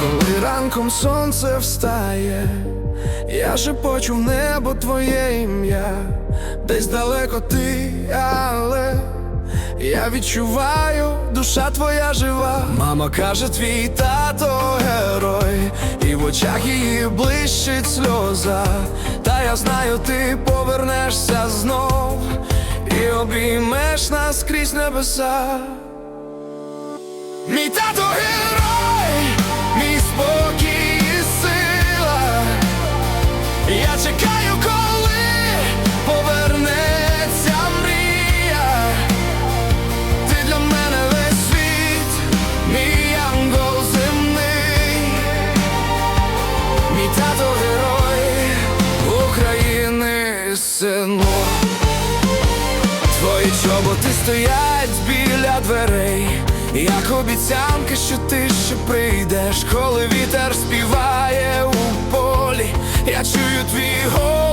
Коли ранком сонце встає, я шепочу в небо твоє ім'я, десь далеко ти, але я відчуваю, душа твоя жива. Мама каже, твій тато герой, і в очах її блищить сльоза. Та я знаю, ти повернешся знов і обіймеш нас крізь небеса. Мій тато герой, сину. Твої чоботи стоять біля дверей, як обіцянки, що ти ще прийдеш, коли вітер співає у полі. Я чую твій голос,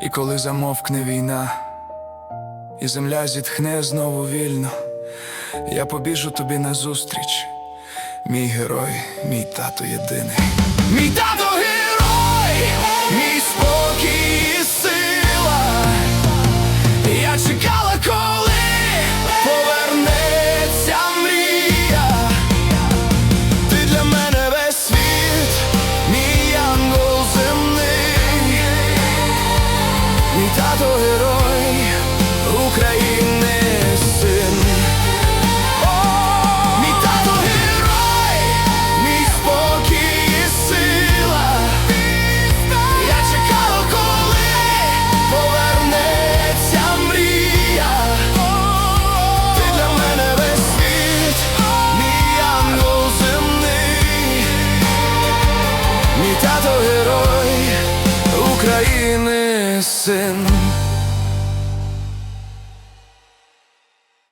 І коли замовкне війна, і земля зітхне знову вільно, я побіжу тобі назустріч, мій герой, мій тато єдиний. Мій тато герой, мій спокій тато герой України син.